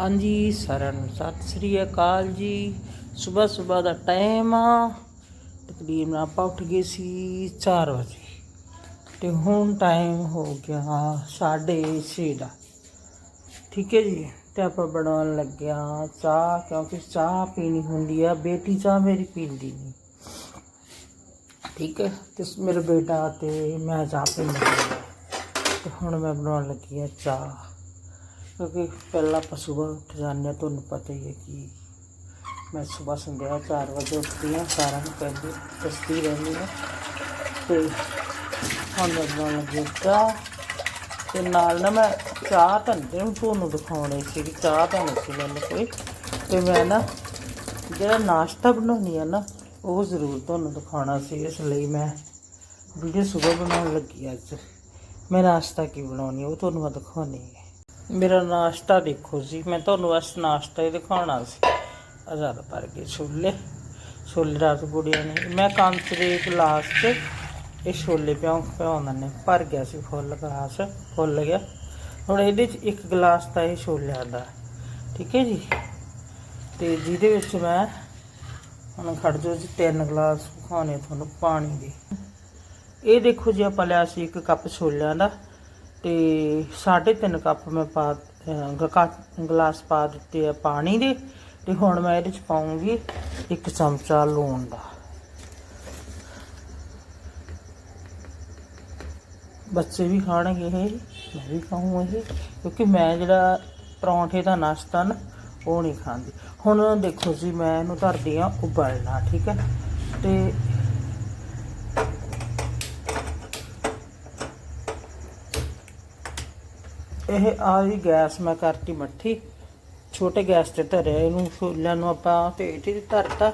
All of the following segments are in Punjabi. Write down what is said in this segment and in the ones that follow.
ਹਾਂਜੀ ਸਾਰਿਆਂ ਨੂੰ ਸਤਿ ਸ੍ਰੀ ਅਕਾਲ ਜੀ। ਸਵੇਰ ਸਵੇਰ ਦਾ ਟਾਈਮ ਆ। ਤਕਰੀਬਨ ਆਪਾਂ ਉੱਠ ਗਏ ਸੀ 4 ਵਜੇ। ਤੇ ਹੁਣ ਟਾਈਮ ਹੋ ਗਿਆ 6:30 ਦਾ। ਠੀਕ ਹੈ ਜੀ? ਤੇ ਆਪਾਂ ਬਣਾਉਣ ਲੱਗਿਆ ਚਾਹ, ਕਿਉਂਕਿ ਚਾਹ ਪੀਣੀ ਹੁੰਦੀ ਆ। ਬੇਟੀ ਚਾਹ ਮੇਰੀ ਪੀਂਦੀ ਨਹੀਂ। ਠੀਕ ਹੈ? ਤੇ ਮੇਰਾ ਬੇਟਾ ਤੇ ਮੈਂ ਚਾਹ ਪੀਂਦਾ ਤੇ ਹੁਣ ਮੈਂ ਬਣਾਉਣ ਲੱਗੀ ਆ ਚਾਹ। ਕਿਉਂਕਿ ਪਹਿਲਾਂ ਆਪਾਂ ਸੁਬਾਹ ਉੱਠ ਜਾਂਦੇ ਹਾਂ, ਤੁਹਾਨੂੰ ਪਤਾ ਹੀ ਹੈ ਕਿ ਮੈਂ ਸੁਬਾਹ ਸੰਧਿਆ 4 ਵਜੇ ਉੱਠਦੀ ਹਾਂ, ਸਾਰਿਆਂ ਨੂੰ ਪਹਿਲੇ ਦੱਸਦੀ ਰਹਿੰਦੀ ਹਾਂ। ਤੇ ਹੁਣ ਮੈਂ ਬਣਾਉਣ ਚਾਹ ਤੇ ਨਾਲ ਨਾ ਮੈਂ ਚਾਹ ਧੰਦੇ ਨੂੰ ਤੁਹਾਨੂੰ ਦਿਖਾਉਣੀ ਸੀ ਕਿ ਚਾਹ ਤਾਂ ਨਹੀਂ ਸੀ ਮੈਨੂੰ ਕੋਈ। ਤੇ ਮੈਂ ਨਾ ਜਿਹੜਾ ਨਾਸ਼ਤਾ ਬਣਾਉਣੀ ਆ ਨਾ, ਉਹ ਜ਼ਰੂਰ ਤੁਹਾਨੂੰ ਦਿਖਾਉਣਾ ਸੀ, ਇਸ ਲਈ ਮੈਂ ਵੀਡੀਓ ਸਵੇਰ ਬਣਾਉਣ ਲੱਗੀ ਅੱਜ। ਮੈਂ ਨਾਸ਼ਤਾ ਕੀ ਬਣਾਉਣੀ ਉਹ ਤੁਹਾਨੂੰ ਮੈਂ ਦਿਖਾਉਣੀ ਹੈ ਮੇਰਾ ਨਾਸ਼ਤਾ ਦੇਖੋ ਜੀ, ਮੈਂ ਤੁਹਾਨੂੰ ਬਸ ਨਾਸ਼ਤਾ ਹੀ ਦਿਖਾਉਣਾ ਸੀ। ਆਜ਼ਾਦ ਪਰ ਕੇ ਛੋਲੇ। ਛੋਲੇ ਰਾਤ ਗੁੜੀਆਂ ਨੇ, ਮੈਂ ਕੰਚ ਦੇ ਗਲਾਸ 'ਚ ਇਹ ਛੋਲੇ ਪਿਉਂ ਪਿਉਂ ਨੇ ਭਰ ਗਿਆ ਸੀ ਫੁੱਲ ਗਲਾਸ, ਫੁੱਲ ਗਿਆ। ਹੁਣ ਇਹਦੇ 'ਚ ਇੱਕ ਗਲਾਸ ਤਾਂ ਇਹ ਛੋਲਿਆਂ ਦਾ। ਠੀਕ ਹੈ ਜੀ? ਤੇ ਜਿਹਦੇ ਵਿੱਚ ਮੈਂ ਹੁਣ ਖੜ ਜੋ ਜੀ, ਤਿੰਨ ਗਲਾਸ ਖਾਣੇ ਤੁਹਾਨੂੰ ਪਾਣੀ ਦੇ। ਇਹ ਦੇਖੋ ਜੀ, ਆਪਾਂ ਲਿਆ ਸੀ ਇੱਕ ਕੱਪ ਛੋਲਿਆਂ ਦਾ। ਤੇ 3.5 ਕੱਪ ਮੈਂ ਪਾ ਗਲਾਸ ਪਾ ਦਿੱਤੇ ਆ ਪਾਣੀ ਦੇ, ਤੇ ਹੁਣ ਮੈਂ ਇਹਦੇ ਚ ਪਾਉਂਗੀ ਇੱਕ ਚਮਚਾ ਲੂਣ ਦਾ। ਬੱਚੇ ਵੀ ਖਾਣਗੇ ਇਹ, ਮੈਂ ਵੀ ਖਾਊਂ ਇਹ, ਕਿਉਂਕਿ ਮੈਂ ਜਿਹੜਾ ਪਰੌਂਠੇ ਦਾ ਨਾਸ਼ਤਾ ਨਾ, ਉਹ ਨਹੀਂ ਖਾਂਦੀ। ਹੁਣ ਦੇਖੋ ਜੀ, ਮੈਂ ਇਹਨੂੰ ਧਰਦੀ ਆ ਉਬਲਣਾ, ਠੀਕ ਹੈ? ਤੇ ਇਹ ਆ ਜੀ ਗੈਸ ਮੈਂ ਕਰਤੀ ਮੱਠੀ, ਛੋਟੇ ਗੈਸ ਤੇ ਧਰਿਆ, ਇਹਨੂੰ ਛੋਲਿਆਂ ਨੂੰ ਆਪਾਂ ਢੇਠ ਹੀ ਧਰਤਾ।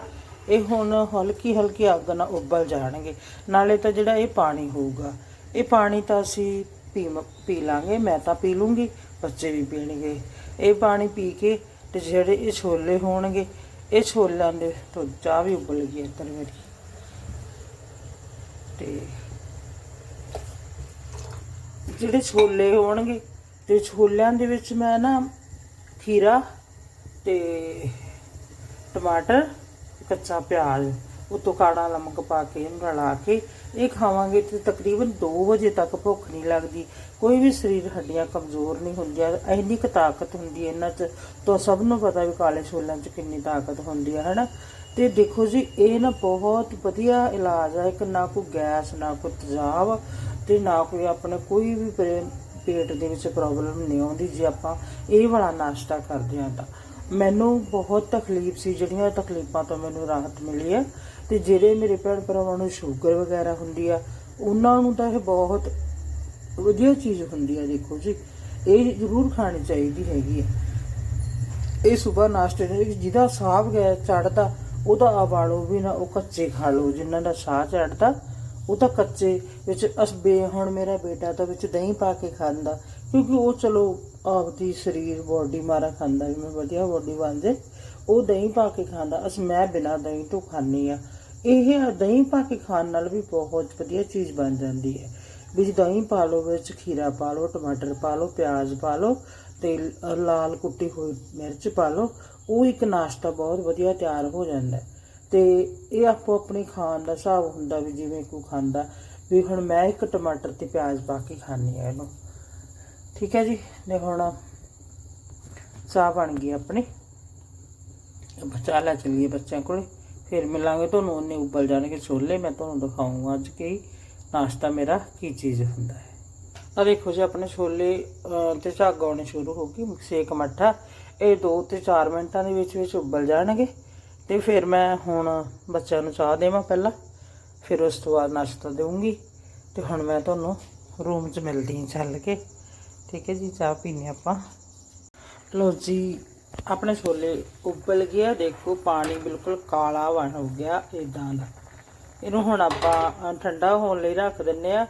ਇਹ ਹੁਣ ਹਲਕੀ ਹਲਕੀ ਅੱਗ ਨਾਲ ਉਬਲ ਜਾਣਗੇ। ਨਾਲੇ ਤਾਂ ਜਿਹੜਾ ਇਹ ਪਾਣੀ ਹੋਊਗਾ, ਇਹ ਪਾਣੀ ਤਾਂ ਅਸੀਂ ਪੀ ਪੀ ਲਾਂਗੇ, ਮੈਂ ਤਾਂ ਪੀ ਲੂੰਗੀ, ਬੱਚੇ ਵੀ ਪੀਣਗੇ। ਇਹ ਪਾਣੀ ਪੀ ਕੇ ਤੇ ਜਿਹੜੇ ਇਹ ਛੋਲੇ ਹੋਣਗੇ, ਇਹ ਛੋਲਿਆਂ ਦੇ ਤੋਂ ਚਾਹ ਵੀ ਉਬਲ ਗਈ ਇੱਧਰ ਮੇਰੀ। ਤੇ ਜਿਹੜੇ ਛੋਲੇ ਹੋਣਗੇ ਤੇ ਛੋਲਿਆਂ ਦੇ ਵਿੱਚ ਮੈਂ ਨਾ ਖੀਰਾ ਤੇ ਟਮਾਟਰ, ਕੱਚਾ ਪਿਆਜ਼, ਉਤੋਂ ਕਾੜਾ, ਨਮਕ ਪਾ ਕੇ ਇਹਨੂੰ ਰਲਾ ਕੇ, ਇਹ ਖਾਵਾਂਗੇ ਤੇ ਤਕਰੀਬਨ 2 ਵਜੇ ਤੱਕ ਭੁੱਖ ਨਹੀਂ ਲੱਗਦੀ। ਕੋਈ ਵੀ ਸਰੀਰ ਹੱਡੀਆਂ ਕਮਜ਼ੋਰ ਨਹੀਂ ਹੁੰਦੀਆਂ, ਇੰਨੀ ਕੁ ਤਾਕਤ ਹੁੰਦੀ ਹੈ ਇਹਨਾਂ 'ਚ। ਤਾਂ ਸਭ ਨੂੰ ਪਤਾ ਵੀ ਕਾਲੇ ਛੋਲਿਆਂ 'ਚ ਕਿੰਨੀ ਤਾਕਤ ਹੁੰਦੀ ਹੈ, ਹਨਾ? ਤੇ ਦੇਖੋ ਜੀ, ਇਹ ਨਾ ਬਹੁਤ ਵਧੀਆ ਇਲਾਜ ਹੈ ਕਿ ਨਾ ਕੋਈ ਗੈਸ, ਨਾ ਕੋਈ ਤੇਜ਼ਾਬ ਤੇ ਨਾ ਕੋਈ ਆਪਣੇ ਕੋਈ ਵੀ ਪਰੇ- ਪੇਟ ਦੇ ਵਿੱਚ ਪ੍ਰੋਬਲਮ ਨਹੀਂ ਆਉਂਦੀ, ਜੇ ਆਪਾਂ ਇਹ ਵਾਲਾ ਨਾਸ਼ਤਾ ਕਰਦੇ ਹਾਂ ਤਾਂ। ਮੈਨੂੰ ਬਹੁਤ ਤਕਲੀਫ ਸੀ, ਜਿਹੜੀਆਂ ਤਕਲੀਫਾਂ ਤੋਂ ਮੈਨੂੰ ਰਾਹਤ ਮਿਲੀ ਹੈ। ਤੇ ਜਿਹੜੇ ਮੇਰੇ ਭੈਣ ਭਰਾਵਾਂ ਨੂੰ ਸ਼ੂਗਰ ਵਗੈਰਾ ਹੁੰਦੀ ਆ, ਉਹਨਾਂ ਨੂੰ ਤਾਂ ਇਹ ਬਹੁਤ ਵਧੀਆ ਚੀਜ਼ ਹੁੰਦੀ ਆ, ਦੇਖੋ ਜੀ। ਇਹ ਜ਼ਰੂਰ ਖਾਣੀ ਚਾਹੀਦੀ ਹੈਗੀ ਹੈ ਇਹ ਸਵੇਰ ਨਾਸ਼ਤੇ ਦੇ ਵਿੱਚ ਜਿਹਦਾ ਸਾਹ ਵਗੈਰਾ ਚੜਦਾ, ਉਹਦਾ ਆਵਾੜੋ ਵੀ ਨਾ, ਉਹ ਕੱਚੇ ਖਾ ਲਓ, ਜਿਨ੍ਹਾਂ ਦਾ ਸਾਹ ਚੜਦਾ। ਉਹ ਤਾਂ ਕੱਚੇ ਵਿੱਚ ਅਸਬੇ ਹੁਣ ਮੇਰਾ ਬੇਟਾ ਤਾਂ ਵਿੱਚ ਦਹੀਂ ਪਾ ਕੇ ਖਾਂਦਾ, ਕਿਉਂਕਿ ਉਹ ਚਲੋ ਆਪਦੀ ਸਰੀਰ ਬੋਡੀ ਮਾਰਾ ਖਾਂਦਾ ਵੀ ਮੈਂ ਵਧੀਆ ਬੋਡੀ ਬਣ ਜੇ, ਉਹ ਦਹੀਂ ਪਾ ਕੇ ਖਾਂਦਾ, ਅਸ ਮੈਂ ਬਿਨਾ ਦਹੀਂ ਤੋਂ ਖਾਂਦੀ ਆ ਇਹ ਦਹੀਂ ਪਾ ਕੇ ਖਾਣ ਨਾਲ ਵੀ ਬਹੁਤ ਵਧੀਆ ਚੀਜ਼ ਬਣ ਜਾਂਦੀ ਹੈ ਵਿੱਚ ਦਹੀਂ ਪਾ ਲਓ, ਵਿੱਚ ਖੀਰਾ ਪਾ ਲਓ, ਟਮਾਟਰ ਪਾ ਲਓ, ਪਿਆਜ਼ ਪਾ ਲਓ ਤੇ ਲਾਲ ਕੁੱਟੀ ਹੋਈ ਮਿਰਚ ਪਾ ਲਓ, ਉਹ ਇੱਕ ਨਾਸ਼ਤਾ ਬਹੁਤ ਵਧੀਆ ਤਿਆਰ ਹੋ ਜਾਂਦਾ ਹੈ। ਤੇ ਇਹ ਆਪੋ ਆਪਣੇ ਖਾਣ ਦਾ ਹਿਸਾਬ ਹੁੰਦਾ ਵੀ ਜਿਵੇਂ ਕੋਈ ਖਾਂਦਾ। ਵੀ ਹੁਣ ਮੈਂ ਇੱਕ ਟਮਾਟਰ ਤੇ ਪਿਆਜ਼ ਪਾ ਕੇ ਖਾਣੀ ਆ ਇਹਨੂੰ। ਠੀਕ ਹੈ ਜੀ? ਤੇ ਹੁਣ ਚਾਹ ਬਣ ਗਈ ਆਪਣੀ। ਬੱਚਾ ਲੈ ਚੱਲੀਏ ਬੱਚਿਆਂ ਕੋਲੇ। ਫਿਰ ਮਿਲਾਂਗੇ ਤੁਹਾਨੂੰ, ਉਹਨੇ ਉਬਲ ਜਾਣਗੇ ਛੋਲੇ। ਮੈਂ ਤੁਹਾਨੂੰ ਦਿਖਾਉਂਗਾ ਅੱਜ ਕਿ ਨਾਸ਼ਤਾ ਮੇਰਾ, ਕੀ ਚੀਜ਼ ਹੁੰਦਾ ਹੈ। ਆ ਦੇਖੋ ਜੀ, ਆਪਣੇ ਛੋਲੇ ਤੇ ਝੱਗ ਆਉਣੇ ਸ਼ੁਰੂ ਹੋ ਗਈ ਸੇਕ ਮੱਠਾ। ਇਹ 2 ਤੇ 4 ਮਿੰਟਾਂ ਦੇ ਵਿੱਚ ਵਿੱਚ ਉਬਲ ਜਾਣਗੇ। ਤੇ ਫਿਰ ਮੈਂ ਹੁਣ ਬੱਚਿਆਂ ਨੂੰ ਚਾਹ ਦੇਵਾਂ ਪਹਿਲਾਂ, ਫਿਰ ਉਸ ਤੋਂ ਬਾਅਦ ਨਾਸ਼ਤਾ ਦੇਵਾਂਗੀ ਤੇ ਹੁਣ ਮੈਂ ਤੁਹਾਨੂੰ ਰੂਮ 'ਚ ਮਿਲਦੀ ਹਾਂ ਚੱਲ ਕੇ। ਠੀਕ ਹੈ ਜੀ, ਚਾਹ ਪੀਨੇ ਆਪਾਂ। ਲੋ ਜੀ, ਆਪਣੇ ਛੋਲੇ ਉਬਲ ਗਿਆ ਦੇਖੋ ਪਾਣੀ ਬਿਲਕੁਲ ਕਾਲਾ ਬਣ ਹੋ ਗਿਆ ਇਦਾਂ ਦਾ। ਇਹਨੂੰ ਹੁਣ ਆਪਾਂ ਠੰਡਾ ਹੋਣ ਲਈ ਰੱਖ ਦਿੰਨੇ ਆ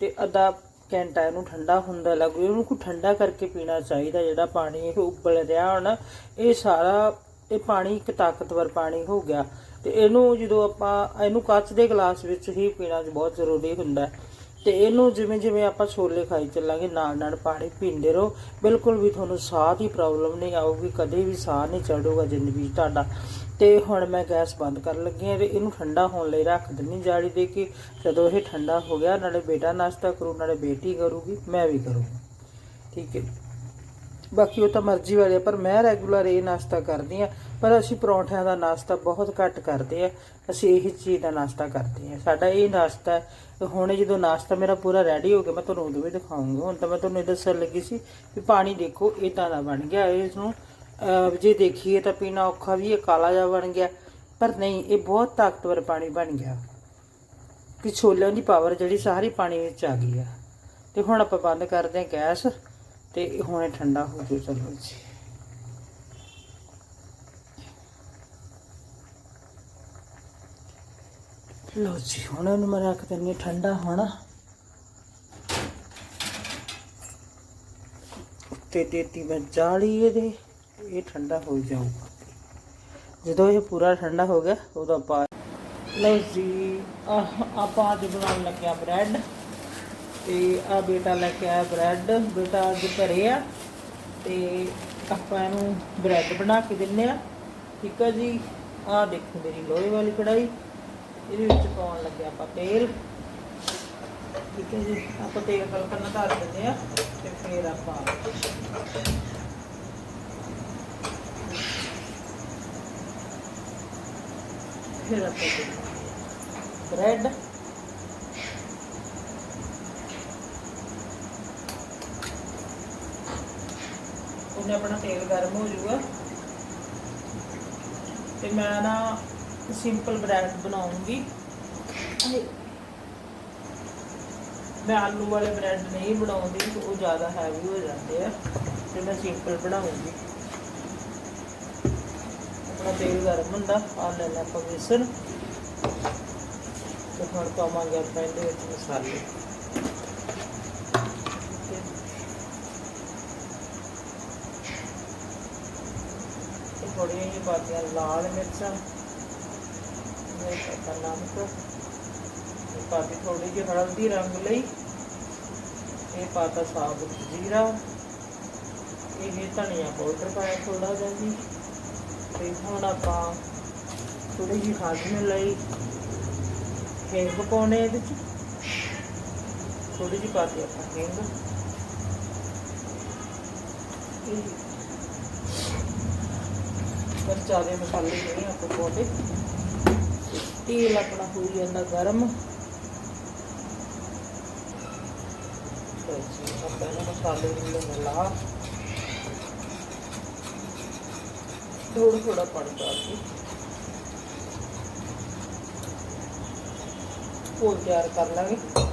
ਤੇ ਅੱਧਾ ਘੰਟਾ ਇਹਨੂੰ ਠੰਡਾ ਹੁੰਦਾ ਲੱਗੂ। ਇਹਨੂੰ ਕੋ ਠੰਡਾ ਕਰਕੇ ਪੀਣਾ ਚਾਹੀਦਾ ਜਿਹੜਾ ਪਾਣੀ ਇਹ ਉਬਲ ਰਿਹਾ ਹੁਣ। ਇਹ ਸਾਰਾ ਇਹ ਪਾਣੀ ਇੱਕ ਤਾਕਤਵਰ ਪਾਣੀ ਹੋ ਗਿਆ। ਤੇ ਇਹਨੂੰ ਜਦੋਂ ਆਪਾਂ, ਇਹਨੂੰ ਕੱਚ ਦੇ ਗਲਾਸ ਵਿੱਚ ਹੀ ਪੀਣਾ ਬਹੁਤ ਜ਼ਰੂਰੀ ਹੁੰਦਾ ਹੈ। ਤੇ ਇਹਨੂੰ ਜਿਵੇਂ ਜਿਵੇਂ ਆਪਾਂ ਛੋਲੇ ਖਾਈ ਚੱਲਾਂਗੇ, ਨਾਲ ਨਾਲ ਪਾਣੀ ਪੀਂਦੇ ਰਹੋ। ਬਿਲਕੁਲ ਵੀ ਤੁਹਾਨੂੰ ਸਾਹ ਦੀ ਪ੍ਰੋਬਲਮ ਨਹੀਂ ਆਊਗੀ, ਕਦੇ ਵੀ ਸਾਹ ਨਹੀਂ ਚੜੂਗਾ ਜ਼ਿੰਦਗੀ 'ਚ ਤੁਹਾਡਾ। ਤੇ ਹੁਣ ਮੈਂ ਗੈਸ ਬੰਦ ਕਰਨ ਲੱਗੀ ਹਾਂ ਤੇ ਇਹਨੂੰ ਠੰਡਾ ਹੋਣ ਲਈ ਰੱਖ ਦਿੰਨੀ ਜਾੜੀ ਦੇ ਕੇ। ਜਦੋਂ ਇਹ ਠੰਡਾ ਹੋ ਗਿਆ, ਨਾਲੇ ਬੇਟਾ ਨਾਸ਼ਤਾ ਕਰੂ, ਨਾਲੇ ਬੇਟੀ ਕਰੂਗੀ, ਮੈਂ ਵੀ ਕਰੂੰਗਾ। ਠੀਕ ਹੈ ਬਾਕੀ ਉਹ ਤਾਂ ਮਰਜ਼ੀ ਵਾਲੇ ਆ, ਪਰ ਮੈਂ ਰੈਗੂਲਰ ਇਹ ਨਾਸ਼ਤਾ ਕਰਦੀ ਆ ਪਰ ਅਸੀਂ ਪਰੌਂਠਿਆਂ ਦਾ ਨਾਸ਼ਤਾ ਬਹੁਤ ਘੱਟ ਕਰਦੇ ਆ ਅਸੀਂ ਇਹੀ ਚੀਜ਼ ਦਾ ਨਾਸ਼ਤਾ ਕਰਦੇ ਆ ਸਾਡਾ ਇਹ ਨਾਸ਼ਤਾ ਹੈ। ਤੇ ਹੁਣ ਜਦੋਂ ਨਾਸ਼ਤਾ ਮੇਰਾ ਪੂਰਾ ਰੈਡੀ ਹੋ ਗਿਆ ਮੈਂ ਤੁਹਾਨੂੰ ਉਦੋਂ ਵੀ ਦਿਖਾਉਂਗੀ। ਹੁਣ ਤਾਂ ਮੈਂ ਤੁਹਾਨੂੰ ਇਹ ਦੱਸਣ ਲੱਗੀ ਸੀ ਵੀ ਪਾਣੀ ਦੇਖੋ ਇਦਾਂ ਦਾ ਬਣ ਗਿਆ। ਇਸ ਨੂੰ ਜੇ ਦੇਖੀਏ ਤਾਂ ਪੀਣਾ ਔਖਾ ਵੀ ਇਹ ਕਾਲਾ ਜਿਹਾ ਬਣ ਗਿਆ। ਪਰ ਨਹੀਂ ਇਹ ਬਹੁਤ ਤਾਕਤਵਰ ਪਾਣੀ ਬਣ ਗਿਆ। ਕਿ ਛੋਲਿਆਂ ਦੀ ਪਾਵਰ ਜਿਹੜੀ ਸਾਰੀ ਪਾਣੀ ਵਿੱਚ ਆ ਗਈ ਆ। ਤੇ ਹੁਣ ਆਪਾਂ ਬੰਦ ਕਰਦੇ ਹਾਂ ਗੈਸ। ਤੇ ਇਹ ਹੁਣੇ ਠੰਡਾ ਹੋ ਜੂ ਚਲੋ ਜੀ ਲੋ ਜੀ, ਹੁਣ ਇਹਨੂੰ ਮੈਂ ਰੱਖ ਦਿੰਦੀ ਠੰਡਾ ਹੋਣਾ ਤੇ ਦੇਤੀ ਮੈਂ ਜਾਲੀ ਇਹਦੇ, ਇਹ ਠੰਡਾ ਹੋ ਜਾਊਗਾ। ਜਦੋਂ ਇਹ ਪੂਰਾ ਠੰਡਾ ਹੋ ਗਿਆ, ਉਦੋਂ ਆਪਾਂ ਲਓ ਜੀ ਆਪਾਂ ਅੱਜ ਬਣਾਉਣ ਲੱਗਿਆ ਬ੍ਰੈਡ। ਤੇ ਆ ਬੇਟਾ ਲੈ ਕੇ ਆਇਆ ਬ੍ਰੈਡ, ਬੇਟਾ ਅੱਜ ਘਰੇ ਆ ਤੇ ਆਪਾਂ ਇਹਨੂੰ ਬ੍ਰੈਡ ਬਣਾ ਕੇ ਦਿੰਨੇ ਆ। ਠੀਕ ਆ ਜੀ ਆ ਦੇਖੋ ਮੇਰੀ ਲੋਹੇ ਵਾਲੀ ਕੜਾਈ ਇਹਦੇ ਵਿੱਚ ਪਾਉਣ ਲੱਗੇ ਆਪਾਂ ਤੇਲ। ਠੀਕ ਹੈ ਜੀ, ਆਪਾਂ ਤੇਲ ਕਲਕਣ ਧਰ ਦਿੰਦੇ ਆ ਤੇ ਫਿਰ ਆਪਾਂ ਫਿਰ ਆਪਾਂ ਬ੍ਰੈਡ ਉਹਨੇ ਆਪਣਾ ਤੇਲ ਗਰਮ ਹੋ ਜਾਊਗਾ। ਤੇ ਮੈਂ ਨਾ ਸਿੰਪਲ ਬ੍ਰੈਡ ਬਣਾਉਂਗੀ। ਮੈਂ ਆਲੂ ਵਾਲੇ ਬ੍ਰੈਡ ਨਹੀਂ ਬਣਾਉਂਦੀ ਉਹ ਜ਼ਿਆਦਾ ਹੈਵੀ ਹੋ ਜਾਂਦੇ ਆ ਤੇ ਮੈਂ ਸਿੰਪਲ ਬਣਾਉਂਗੀ। ਆਪਣਾ ਤੇਲ ਗਰਮ ਹੁੰਦਾ ਆ ਲੈ ਲੈ ਆਪਾਂ ਬੇਸਣ ਤੇ ਹੁਣ ਪਾਵਾਂਗੇ ਆਪਾਂ ਇਹਦੇ ਵਿੱਚ ਮਸਾਲੇ ਤੇ ਤੇ ਥੋੜੀਆਂ ਜਿਹੀਆਂ ਪਾਤੀਆਂ ਲਾਲ ਮਿਰਚਾਂ। ਇਹ ਪਤਾ ਨਮਕ ਇਹ ਪਾਤੀ ਥੋੜੀ ਜਿਹੀ ਹਲਦੀ ਰੰਗ ਲਈ। ਇਹ ਪਾਤਾ ਸਾਬੁਤ ਜੀਰਾ। ਇਹ ਧਨੀਆ ਪਾਊਡਰ ਪਾਇਆ ਥੋੜਾ ਜਿਹਾ ਜੀ। ਤੇ ਹੁਣ ਆਪਾਂ ਥੋੜੀ ਜਿਹੀ ਹਾਜ਼ਮੇ ਲਈ ਹਿੰਗ ਪਾਉਣੇ ਇਹਦੇ ਚ ਥੋੜੀ ਜਿਹੀ ਪਾਤੀ ਆਪਾਂ ਹਿੰਗ। ਇਹ ਬਸ ਜ਼ਿਆਦਾ ਮਸਾਲੇ ਨਹੀਂ ਆਪਾਂ ਪਾਉਂਦੇ ਤੇਲ ਆਪਣਾ ਹੋਈ ਜਾਂਦਾ ਗਰਮ। ਆਪਾਂ ਇਹਨਾਂ ਮਸਾਲੇ ਨੂੰ ਮਿਲਾ। ਥੋੜਾ ਥੋੜਾ ਪਾਣੀ ਪਾ ਕੇ। ਘੋਲ ਤਿਆਰ ਕਰ ਲਾਂਗੇ।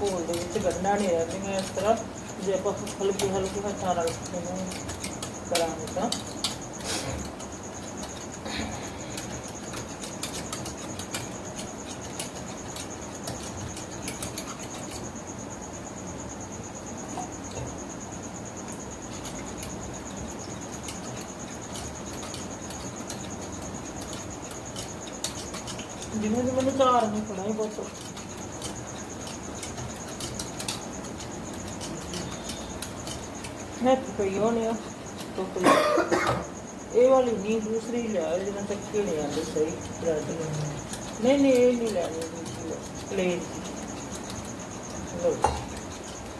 ਘੋਲ ਦੇ ਵਿੱਚ ਗੰਢਾਂ ਨਹੀਂ ਰਹਿੰਦੀਆਂ, ਇਸ ਤਰ੍ਹਾਂ ਜੇ ਆਪਾਂ ਹਲਕੀ ਹਲਕੀ ਹੱਥਾਂ ਨਾਲ ਇਹਨੂੰ ਕਰਾਂਗੇ ਤਾਂ। ਜਿਵੇਂ ਜਿਵੇਂ ਮੈਨੂੰ ਚਾਰ ਨੂੰ ਖੜਾ ਹੀ ਬਹੁਤ ਹੈ ਪਈ ਹੋਣੀ ਆ ਟੋਕਰੀ ਇਹ ਵਾਲੀ ਨਹੀਂ ਦੂਸਰੀ ਲਿਆ ਜਿਹਨਾਂ ਤੱਕ ਕਿ ਨਹੀਂ ਆਉਂਦੇ ਸਹੀ ਬ੍ਰੈਡ ਨਹੀਂ ਨਹੀਂ, ਇਹ ਨਹੀਂ ਲੈਣੀ ਦੂਸਰੀ ਪਲੇਨ ਲੋ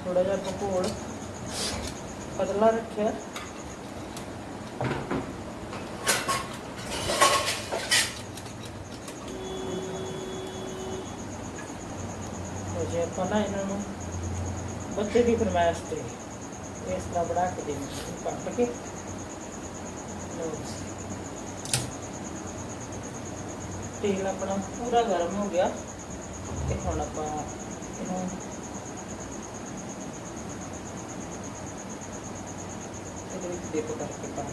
ਥੋੜਾ ਜਿਹਾ ਪਕੌੜ ਪਤਲਾ ਰੱਖਿਆ। ਤੇ ਜੇ, ਆਪਾਂ ਨਾ ਇਹਨਾਂ ਨੂੰ ਬੱਚੇ ਦੀ ਫਰਮਾਇਸ਼ ਤੇ que es trabalhar aqui dentro. Para quê? तेल अपना पूरा गर्म हो गया तो हम अपना देखो करके पा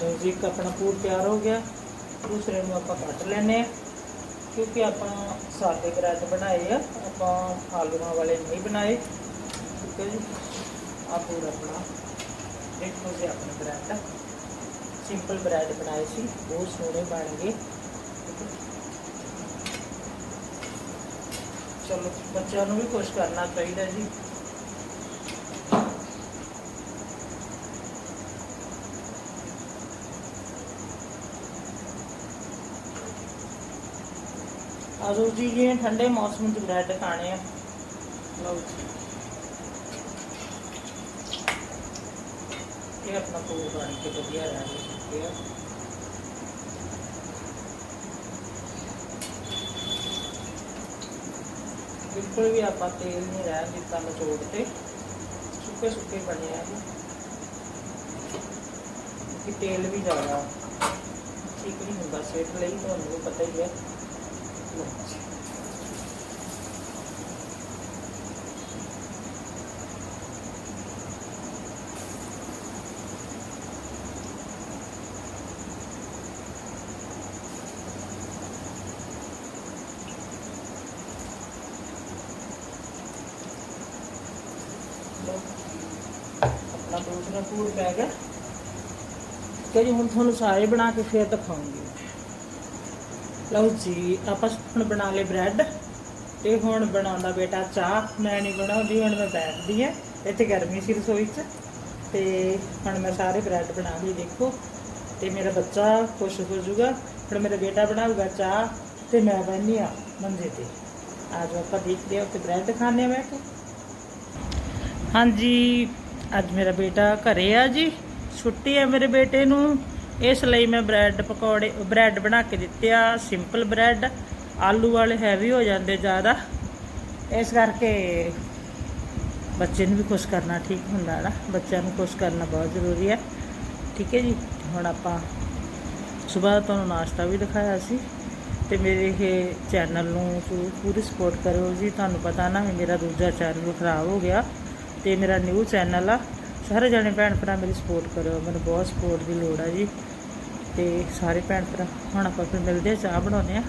ਲਓ ਇੱਕ ਆਪਣਾ ਪੂਰ ਤਿਆਰ ਹੋ ਗਿਆ। ਦੂਸਰੇ ਨੂੰ ਆਪਾਂ ਕੱਟ ਲੈਨੇ ਆ ਕਿਉਂਕਿ ਆਪਾਂ ਸਾਦੇ ਬ੍ਰੈਡ ਬਣਾਏ ਆ, ਆਪਾਂ ਆਲੂਆਂ ਵਾਲੇ ਨਹੀਂ ਬਣਾਏ। ਠੀਕ ਹੈ ਜੀ ਆ ਪੂਰਾ ਆਪਣਾ, ਦੇਖੋ ਜੀ ਆਪਣੇ ਬ੍ਰੈਡ ਸਿੰਪਲ ਬ੍ਰੈਡ ਬਣਾਏ ਸੀ, ਬਹੁਤ ਸੋਹਣੇ ਬਣ ਗਏ। ਠੀਕ ਹੈ। ਚਲੋ, ਬੱਚਿਆਂ ਨੂੰ ਵੀ ਖੁਸ਼ ਕਰਨਾ ਚਾਹੀਦਾ ਜੀ। ਆਜੋ ਜੀ, ਇਹ ਠੰਡੇ ਮੌਸਮ 'ਚ ਬ੍ਰੈਡ ਖਾਣੇ ਆ। ਲਓ ਜੀ। ਇਹ ਆਪਣਾ ਪੂਰ ਬਣ ਕੇ ਵਧੀਆ ਰਹਿ ਗਿਆ ਬਿਲਕੁਲ ਵੀ ਆਪਾਂ ਤੇਲ ਨਹੀਂ ਰਹਿਣ ਦਿੱਤਾ ਨਿਚੋੜ ਤੇ। ਸੁੱਕੇ ਸੁੱਕੇ ਬਣੇ ਆ। ਇਹ ਕਿ ਤੇਲ ਵੀ ਜ਼ਿਆਦਾ। ਠੀਕ ਨਹੀਂ ਹੁੰਦਾ, ਸਿਹਤ ਲਈ ਤੁਹਾਨੂੰ ਪਤਾ ਹੀ ਹੈ ਆਪਣਾ ਦੂਸਰਾ ਫੂਡ ਪੈ ਗਿਆ ਤੇ ਜੀ ਹੁਣ ਤੁਹਾਨੂੰ ਸਾਰੇ ਬਣਾ ਕੇ ਫੇਰ ਦਿਖਾਉਂਗੀ। ਲਓ ਜੀ, ਆਪਾਂ ਹੁਣ ਬਣਾ ਲਏ ਬ੍ਰੈਡ ਤੇ ਹੁਣ ਬਣਾਉਂਦਾ ਬੇਟਾ ਚਾਹ। ਮੈਂ ਨਹੀਂ ਬਣਾਉਂਦੀ, ਹੁਣ ਮੈਂ ਬੈਠਦੀ ਆ ਇੱਥੇ ਗਰਮੀ ਸੀ ਰਸੋਈ 'ਚ ਤੇ ਹੁਣ ਮੈਂ ਸਾਰੇ ਬ੍ਰੈਡ ਬਣਾ ਲਈ ਦੇਖੋ। ਤੇ ਮੇਰਾ ਬੱਚਾ ਖੁਸ਼ ਹੋ ਜਾਊਗਾ। ਹੁਣ ਮੇਰਾ ਬੇਟਾ ਬਣਾਊਗਾ ਚਾਹ ਤੇ ਮੈਂ ਬੈਠੀ ਆ ਮੰਜੇ ਤੇ। ਅੱਜ ਆਪਾਂ ਦੇਖਦੇ ਹਾਂ ਕਿ ਬ੍ਰੈਡ ਖਾਣੇ ਆ ਬੈਠ ਕੇ ਹਾਂਜੀ, ਅੱਜ ਮੇਰਾ ਬੇਟਾ ਘਰੇ ਆ ਜੀ। ਛੁੱਟੀ ਹੈ ਮੇਰੇ ਬੇਟੇ ਨੂੰ। ਇਸ ਲਈ ਮੈਂ ਬ੍ਰੈਡ ਪਕੌੜੇ, ਬ੍ਰੈਡ ਬਣਾ ਕੇ ਦਿੱਤੇ ਆ। ਸਿੰਪਲ ਬ੍ਰੈਡ, ਆਲੂ ਵਾਲੇ ਹੈਵੀ ਹੋ ਜਾਂਦੇ ਜ਼ਿਆਦਾ। ਇਸ ਕਰਕੇ ਬੱਚੇ ਨੂੰ ਵੀ ਖੁਸ਼ ਕਰਨਾ ਠੀਕ ਹੁੰਦਾ ਨਾ। ਬੱਚਿਆਂ ਨੂੰ ਖੁਸ਼ ਕਰਨਾ ਬਹੁਤ ਜ਼ਰੂਰੀ ਹੈ। ਠੀਕ ਹੈ ਜੀ? ਹੁਣ ਆਪਾਂ ਸਵੇਰ ਤੁਹਾਨੂੰ ਨਾਸ਼ਤਾ ਵੀ ਦਿਖਾਇਆ ਸੀ ਤੇ ਮੇਰੇ ਇਹ ਚੈਨਲ ਨੂੰ ਪੂ- ਪੂਰੀ ਸਪੋਰਟ ਕਰਿਓ ਜੀ। ਤੁਹਾਨੂੰ ਪਤਾ ਨਾ ਵੀ ਮੇਰਾ ਦੂਜਾ ਚੈਨਲ ਖਰਾਬ ਹੋ ਗਿਆ ਤੇ ਮੇਰਾ ਨਿਊ ਚੈਨਲ ਆ। ਸਾਰੇ ਜਣੇ ਭੈਣ ਭਰਾ ਮੇਰੀ ਸਪੋਰਟ ਕਰੋ ਮੈਨੂੰ ਬਹੁਤ ਸਪੋਰਟ ਦੀ ਲੋੜ ਆ ਜੀ। ਤੇ ਸਾਰੇ ਭੈਣ ਭਰਾ, ਹੁਣ ਆਪਾਂ ਫਿਰ ਮਿਲਦੇ ਆ, ਚਾਹ ਬਣਾਉਂਦੇ ਆ।